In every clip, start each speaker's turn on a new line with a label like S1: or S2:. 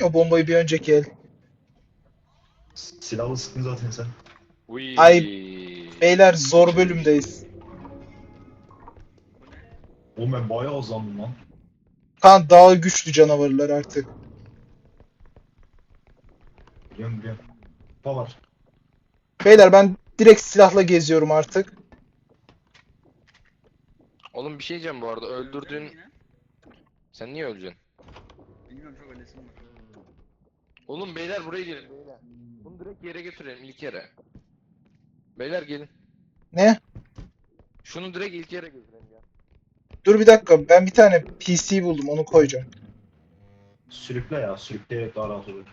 S1: ya o bombayı bir önceki el.
S2: Silahlı sıktın zaten sen.
S3: Uy.
S1: Ay. Beyler zor bölümdeyiz.
S2: Oğlum ben bayağı azlandım lan.
S1: Kan daha güçlü canavarlar artık.
S2: Biliyorum biliyorum. Var.
S1: Beyler ben direkt silahla geziyorum artık.
S3: Oğlum bir şey diyeceğim bu arada öldürdüğün... Sen niye öleceksin?
S4: Bilmiyorum.
S3: Oğlum beyler buraya gelin beyler. Bunu direkt yere götürelim ilk yere. Beyler gelin.
S1: Ne?
S3: Şunu direkt ilk yere götürelim ya.
S1: Dur bir dakika ben bir tane PC buldum onu koyacağım.
S2: Sürükle ya. Sürükleyerek daha rahat olur.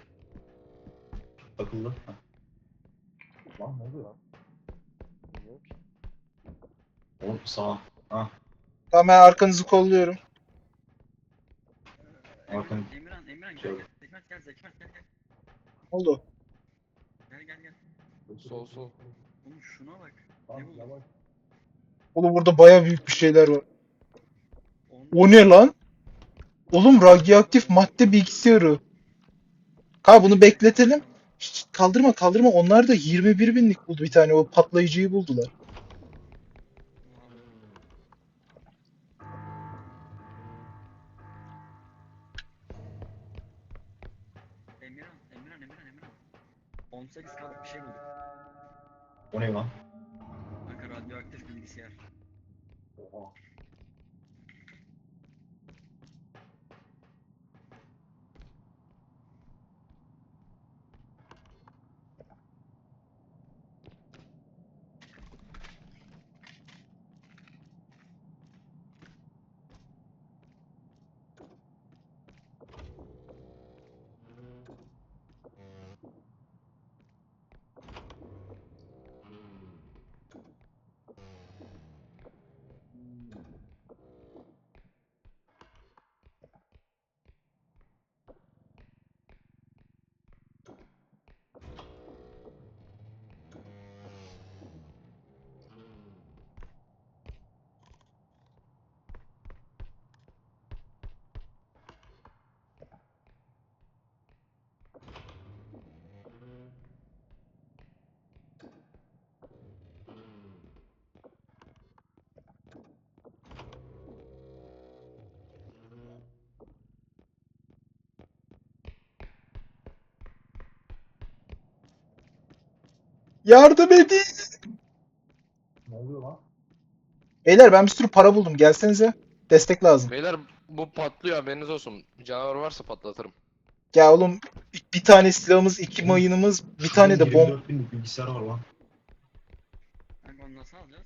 S2: Takıldı. Heh. Lan ne oluyor lan? Oğlum sağ. Ha.
S1: Tamam ben arkanızı kolluyorum.
S2: Arkan-
S4: Emirhan, Emirhan gel
S2: Şöyle.
S4: Gel. Zekmet gel, Zekmet gel gel.
S1: Oldu.
S4: Gel gel gel.
S3: Sol sol.
S4: Oğlum şuna bak.
S2: Tamam,
S4: Ne bu?
S2: yavaş.
S1: Oğlum burada baya büyük bir şeyler var. O ne lan? Oğlum radyoaktif madde bilgisayarı. Ha bunu bekletelim. Şşt, kaldırma kaldırma onlar da 21 binlik buldu bir tane o patlayıcıyı buldular.
S4: 18 kalıp bir şey bulduk.
S2: O ne lan?
S4: Kanka radyoaktif bilgisayar.
S2: Oha.
S1: Yardım edin.
S2: Ne oluyor lan?
S1: Beyler ben bir sürü para buldum gelsenize. Destek lazım.
S3: Beyler bu patlıyor haberiniz olsun. Canavar varsa patlatırım.
S1: Ya oğlum bir tane silahımız, iki mayınımız, bir tane de bomb.
S2: 24 binlik bilgisayar var lan.
S4: Kanka onu nasıl alacağız?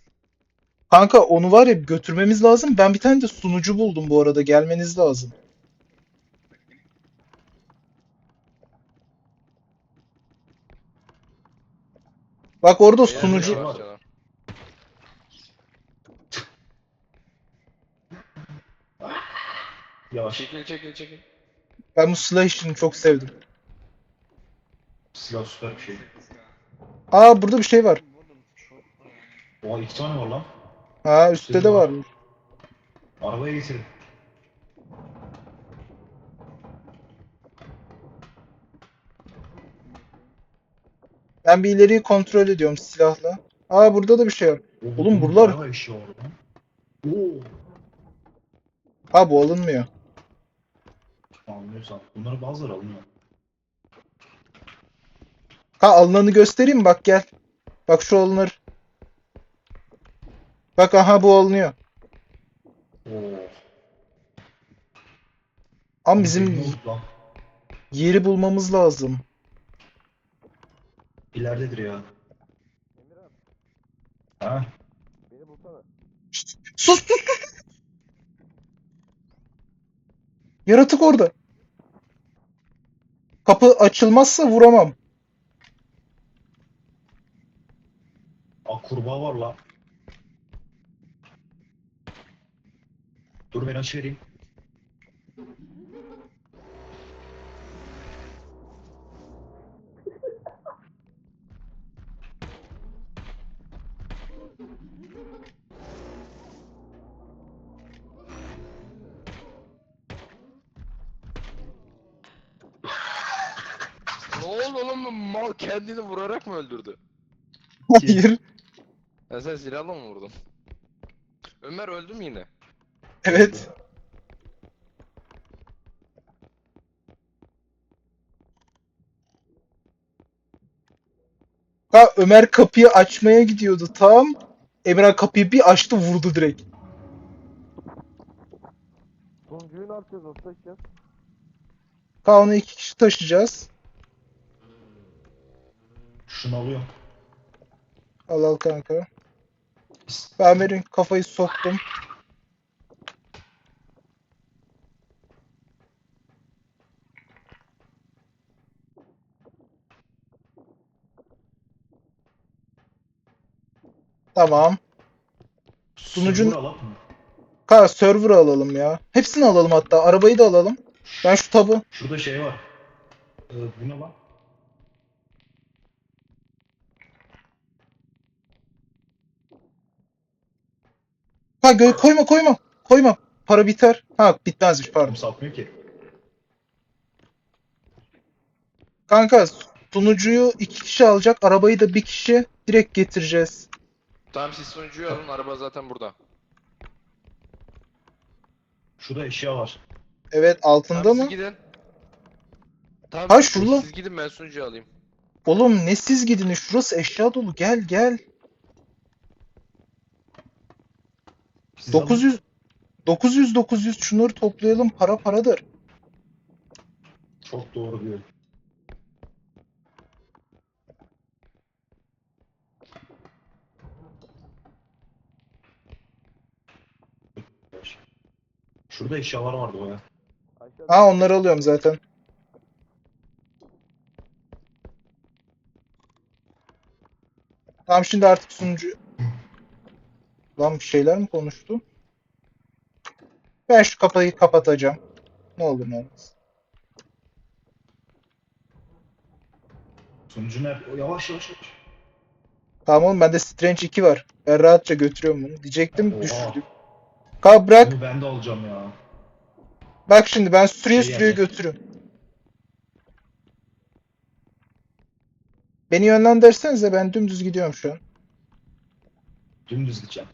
S1: Kanka onu var ya götürmemiz lazım. Ben bir tane de sunucu buldum bu arada. Gelmeniz lazım. Bak orada sunucu.
S3: yavaş. Çekil çekil çekil.
S1: Ben bu silah işini çok sevdim.
S2: Silah süper bir şey.
S1: Aa burada bir şey var.
S2: Oha iki tane var lan.
S1: Ha üstte de varmış.
S2: Arabaya getirin.
S1: Ben bir ileriyi kontrol ediyorum silahla. Aa burada da bir şey var.
S2: Oğlum,
S1: buralar-
S2: bayağı işi. Oo.
S1: Ha bu alınmıyor.
S2: Anlıyorsan. Bunların bazıları alınıyor.
S1: Ha alınanı göstereyim? Bak gel. Bak şu alınır. Bak aha bu alınıyor.
S2: Oo.
S1: Ama
S2: Ne
S1: bizim yeri bulmamız lazım.
S2: İleridedir ya. Ha?
S3: Beni bulsana.
S1: Sus sus sus. Yaratık orada. Kapı açılmazsa vuramam.
S2: Aa kurbağa var lan. Dur ben aç
S3: kendini vurarak mı öldürdü?
S1: Hayır.
S3: Ya sen silahla mı vurdun? Ömer öldü mü yine?
S1: Evet. Ha Ömer kapıyı açmaya gidiyordu tam. Emirhan kapıyı bir açtı vurdu direkt.
S3: Sonuncuyu ne yapacağız? Nasıl taşıyacağız?
S1: Ha onu iki kişi taşıyacağız.
S2: Şunu alıyorum.
S1: Al al kanka. Ben Ömer'in kafayı soktum. Tamam. Sunucun-? Ka server alalım ya. Hepsini alalım hatta. Arabayı da alalım. Ben şu tabı.
S2: Şurada şey var. Ee, bu ne lan?
S1: Ha gö- koyma koyma. Koyma. Para biter. Ha bitmezmiş pardon.
S2: Satmıyor ki.
S1: Kanka sunucuyu iki kişi alacak. Arabayı da bir kişi direkt getireceğiz.
S3: Tamam siz sonuncuyu alın araba zaten burada.
S2: Şurada eşya var.
S1: Evet altında
S3: Tamam
S1: mı?
S3: siz gidin. Tamam
S1: Ha,
S3: siz-
S1: şurada.
S3: Siz gidin ben sunucuyu alayım.
S1: Oğlum ne siz gidin şurası eşya dolu gel gel.
S2: Siz alın.
S1: 900 900 900 şunları toplayalım para paradır.
S2: Çok doğru diyor. Şurada eşyalar vardı baya.
S1: Ha onları alıyorum zaten. Tamam şimdi artık sunucu... Lan bir şeyler mi konuştu? Ben şu kapıyı kapatacağım. Ne olur ne olmaz.
S2: Sunucu nerede? Yavaş yavaş yavaş.
S1: Tamam oğlum bende Strange 2 var. Ben rahatça götürüyorum bunu. Diyecektim
S2: Oha.
S1: düşürdük. Ka bırak.
S2: Bunu ben de alacağım ya.
S1: Bak şimdi ben sürüye
S2: Şey
S1: sürüye
S2: yani.
S1: götürüyorum. Beni yönlendirsenize ben dümdüz gidiyorum şu an.
S2: Dümdüz gideceğim.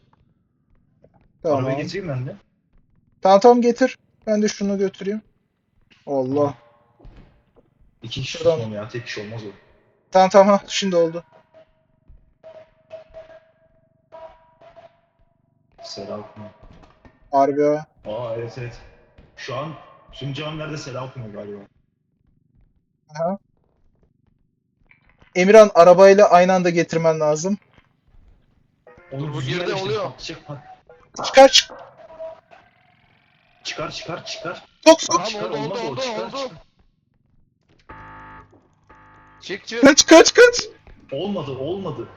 S1: Tamam.
S2: Arabayı getireyim ben de.
S1: Tamam tamam getir. Ben de şunu götüreyim. Allah.
S2: İki kişi
S1: Şuradan-
S2: tutmam ya. Tek kişi olmaz o.
S1: Tamam tamam ha şimdi oldu.
S2: Selam.
S1: Harbi ha.
S2: Aa evet evet. Şu an tüm camiler de selam okumuyor galiba.
S1: Aha. Emirhan arabayla aynı anda getirmen lazım.
S3: Dur, bu
S2: düzgün
S3: geride
S2: yerleştir,
S3: oluyor.
S2: patlayacak, pat-
S1: Çıkar çık.
S2: Çıkar çıkar çıkar.
S1: Sok sok.
S3: Tamam
S2: çıkar,
S3: oldu oldu oldu
S2: çıkar,
S3: oldu.
S2: çıkar.
S3: Çık çık.
S1: Kaç kaç kaç.
S2: Olmadı olmadı.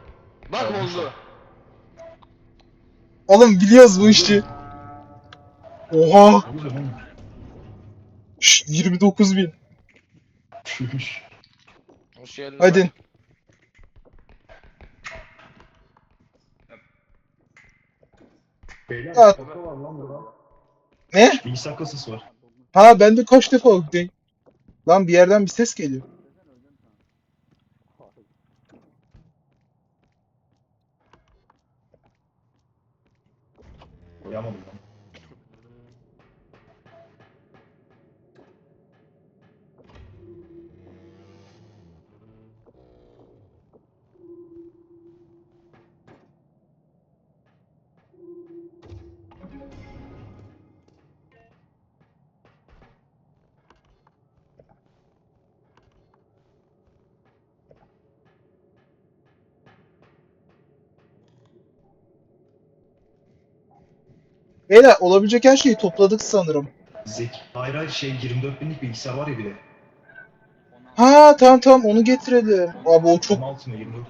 S3: Bak
S2: Olmuş.
S3: oldu.
S1: Oğlum biliyoruz bu işi. Oha. Şş, 29 bin.
S3: Hoş geldin.
S1: Hadi.
S2: Beyler var lan burada.
S1: Ne?
S2: Bilgisayar kasası var.
S1: Ha ben de kaç defa okudum. Lan bir yerden bir ses geliyor. Beyler olabilecek her şeyi topladık sanırım.
S2: Zeki. Hayır hayır şey 24 binlik bilgisayar var ya bir de.
S1: Ha tamam tamam onu getirelim. Abi o çok
S2: 16 mı 24?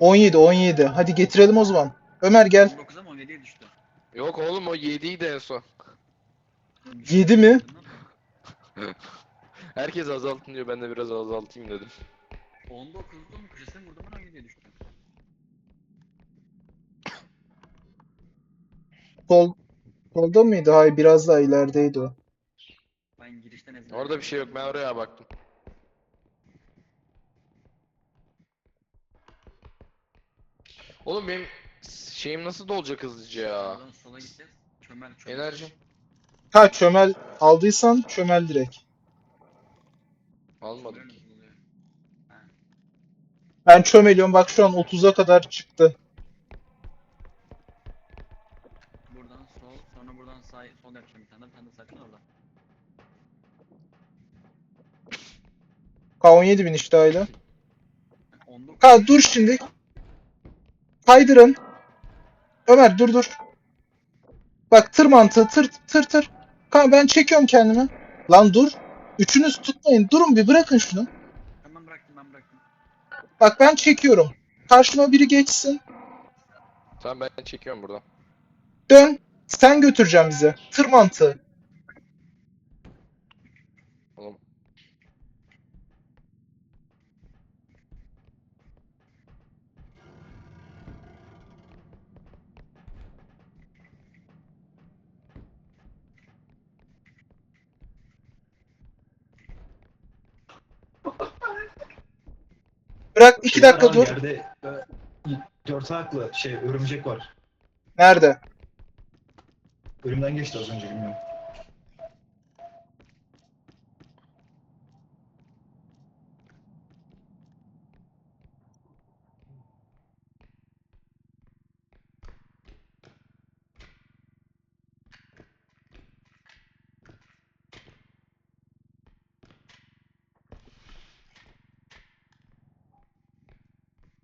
S1: 17 17. Hadi getirelim o zaman. Ömer gel.
S4: 19 ama 17'ye düştü.
S3: Yok oğlum o 7'ydi en son.
S1: 7 mi?
S3: Herkes azaltın diyor ben de biraz azaltayım dedim.
S4: 19'du mu köşesine vurdum ama 17'ye düştü.
S1: Sol Solda mıydı? Hayır biraz daha ilerideydi o.
S4: Ben girişten ezberledim.
S3: Orada bir şey yok ben oraya baktım. Oğlum benim şeyim nasıl dolacak hızlıca ya?
S4: Sağdan sola. Çömel çömel.
S3: Enerjim.
S1: Ha çömel aldıysan çömel direkt.
S3: Almadım.
S1: Ben çömeliyorum bak şu an 30'a kadar çıktı.
S4: Sol yapacağım bir tane. Bir tane de sakın orada.
S1: K17 bin işte.
S4: Onluk.
S1: Ha dur şimdi. Kaydırın. Ömer dur dur. Bak tır mantığı tır tır tır. Kanka ben çekiyorum kendimi. Lan dur. Üçünüz tutmayın. Durun bir bırakın şunu.
S4: Hemen bıraktım ben bıraktım.
S1: Bak ben çekiyorum. Karşıma biri geçsin.
S3: Tamam ben çekiyorum buradan.
S1: Dön. Sen götüreceğim bize. Tır mantığı.
S3: Oğlum.
S1: Bırak iki
S2: Şeyler
S1: dakika
S2: var,
S1: dur.
S2: Yerde e, dört ayaklı şey örümcek var.
S1: Nerede?
S2: Önümden geçti az önce bilmiyorum.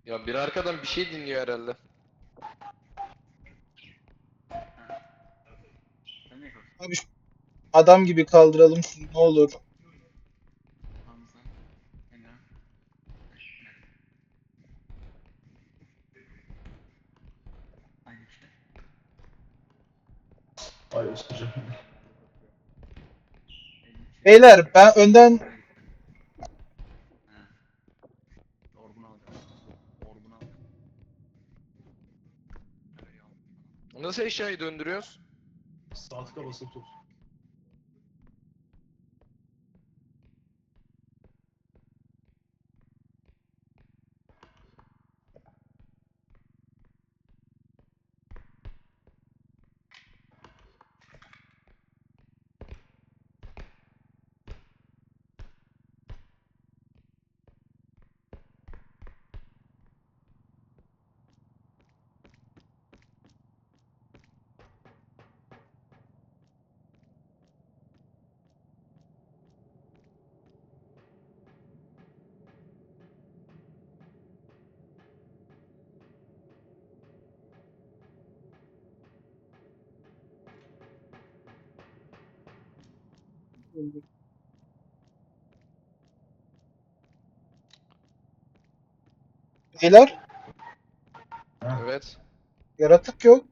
S3: Ya bir arkadan bir şey dinliyor herhalde.
S1: Abi adam gibi kaldıralım şunu ne olur.
S2: Ay.
S1: Beyler ben önden.
S3: Nasıl eşyayı döndürüyoruz?
S2: Sağ tıka basıp tut.
S1: beyler
S3: Evet.
S1: yaratık yok.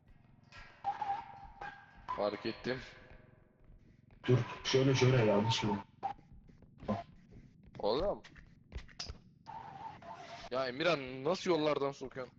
S3: Fark ettim.
S2: Dur şöyle şöyle yanlış bu.
S3: Oğlum. Ya Emirhan nasıl yollardan sokuyorsun?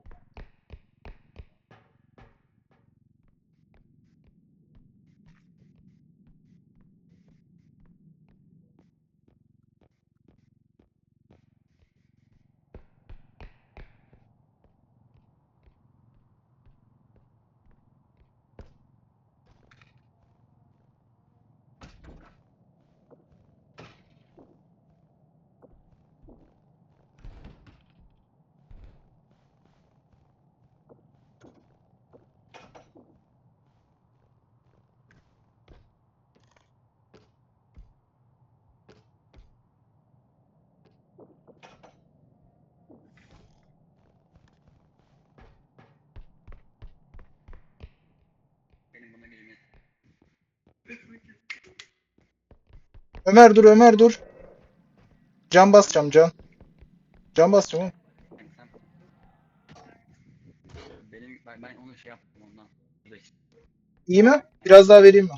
S4: Benim buna gelin.
S1: Ömer dur Ömer dur. Can basacağım can. Can basacağım oğlum.
S4: Benim, ben, ben onu şey yaptım ondan.
S1: İyi mi? Biraz daha vereyim mi?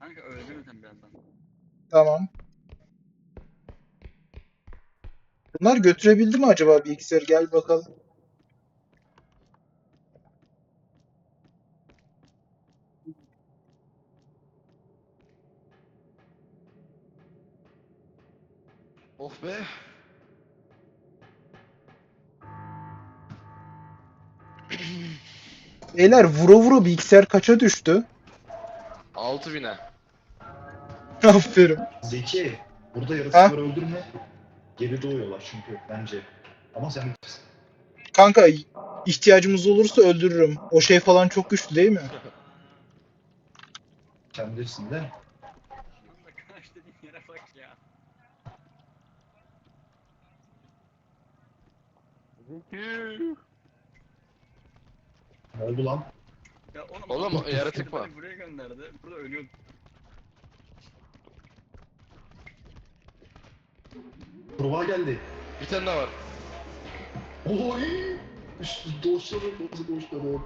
S4: Kanka öldürürüm sen birazdan.
S1: Tamam. Bunlar götürebildi mi acaba bilgisayarı? Gel bakalım.
S3: Of be.
S1: Beyler vura vura bilgisayar kaça düştü?
S3: 6000'e.
S1: Aferin.
S2: Zeki, burada yaratıkları öldürme. Geri doğuyorlar çünkü bence. Ama sen
S1: Kanka ihtiyacımız olursa öldürürüm. O şey falan çok güçlü değil mi?
S2: sen bilirsin de.
S4: Arkadaş dediğin yere bak ya.
S3: Zeki.
S2: Ne oldu lan?
S4: Ya oğlum,
S3: Oğlum,
S4: adam
S3: yaratık
S4: beni
S3: var.
S4: Buraya gönderdi. Burada ölüyorum.
S2: Kurbağa geldi.
S3: Bir tane daha var.
S2: Oy! Üstü doşladı, nasıl doşladı?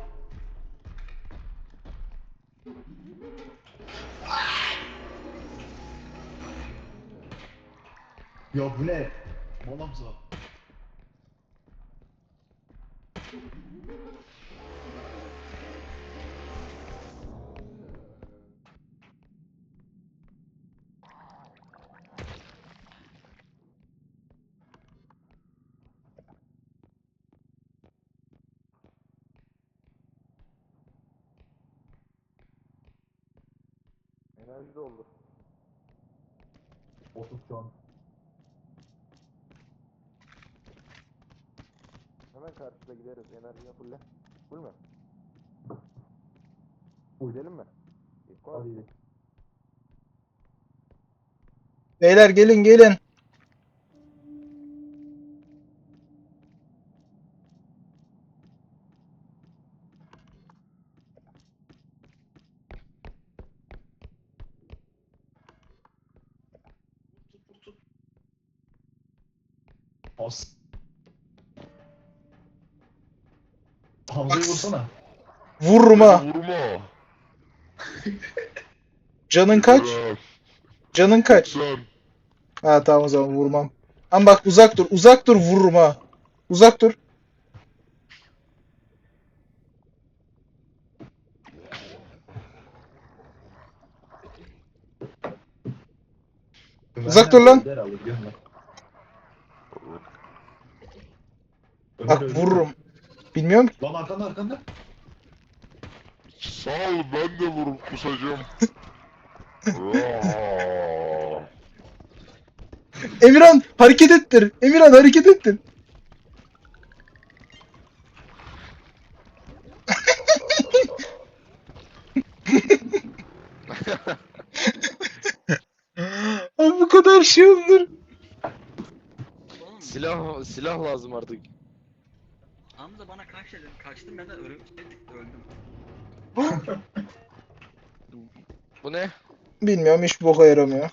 S2: Ya bu ne? Malamza.
S3: Enerji doldu.
S2: Otur şu an.
S3: Hemen karşıda gideriz. Enerjiye fulle. Full mü?
S2: Full.
S3: Gidelim mi?
S2: Hadi.
S1: Beyler gelin gelin.
S2: Vursana.
S1: Vururum ha.
S3: Vurma.
S1: Canın kaç? Canın kaç?
S3: Sen.
S1: Ha tamam o zaman vurmam. Ama bak uzak dur. Uzak dur vururum ha. Uzak dur. Uzak dur lan. Bak vururum. Bilmiyorum ki.
S2: Lan arkanda arkanda.
S5: Sağ ol ben de vurup kusacağım.
S1: Emirhan hareket ettir. Emirhan hareket ettir. Abi bu kadar şey olur.
S3: Silah silah lazım artık.
S4: Kaç? Kaçtım ben de ölüm öldüm.
S3: Bu ne?
S1: Bilmiyorum hiç boka yaramıyor.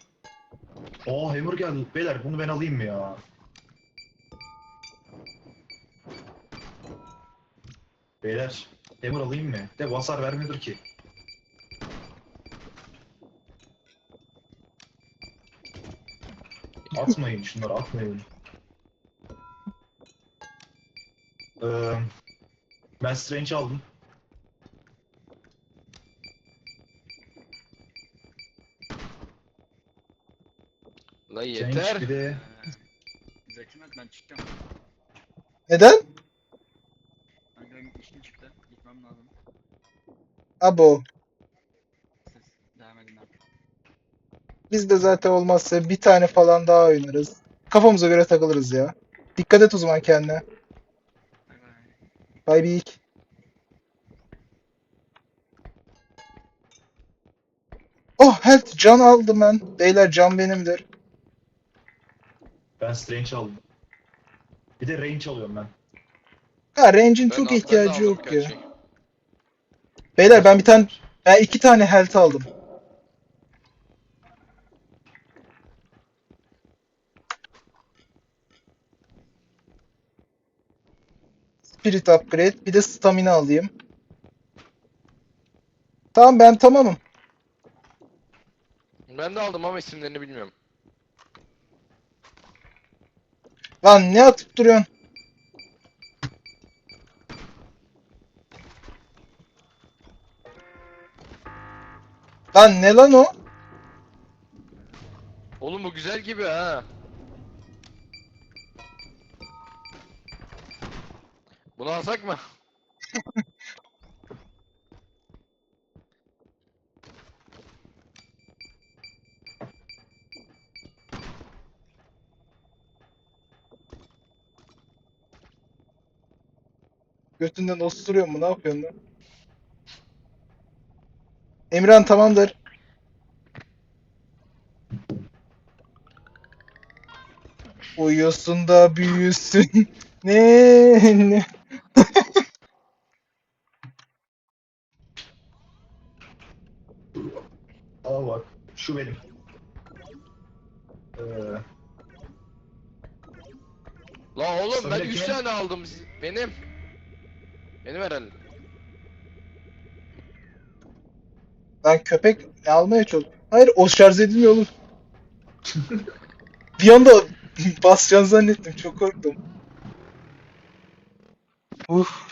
S2: Aa Hammer geldi. Beyler bunu ben alayım mı ya? Beyler Hammer alayım mı? De bu hasar vermiyordur ki. Atmayın şunları atmayın. Ee, ben Strange aldım.
S3: La
S2: Strange
S3: yeter.
S2: bir de
S4: Zeki Mert ben çıkacağım.
S1: Neden?
S4: Ben benim işim çıktı. Gitmem lazım.
S1: Abo.
S4: Siz devam edin artık.
S1: Biz de zaten olmazsa bir tane falan daha oynarız. Kafamıza göre takılırız ya. Dikkat et o zaman kendine.
S4: Bay
S1: ilk. Oh health can aldım ben. Beyler can benimdir.
S2: ben Strange aldım. Bir de Range alıyorum ben.
S1: Ha range'in
S3: Ben
S1: çok
S3: al- ben de
S1: ihtiyacı
S3: aldım
S1: yok ya.
S3: gerçi.
S1: Beyler ben bir tane ben iki tane health aldım. Spirit upgrade bir de stamina alayım. Tamam ben tamamım.
S3: Ben de aldım ama isimlerini bilmiyorum.
S1: Lan ne atıp duruyorsun? Lan ne lan o?
S3: Oğlum bu güzel gibi ha. Bunu alsak mı?
S1: Götünden osturuyor mu? Ne yapıyorsun lan? Emirhan tamamdır. Uyusun da büyüsün. Ne? ne?
S2: Aa bak. Şu benim. Ee,
S3: La oğlum ben
S2: Söyle
S3: 3
S2: ki.
S3: tane aldım. Benim. Benim herhalde.
S1: Lan köpek almaya çalış. Hayır o şarj edilmiyor oğlum. Bir anda basacağını zannettim. Çok korktum. Uf.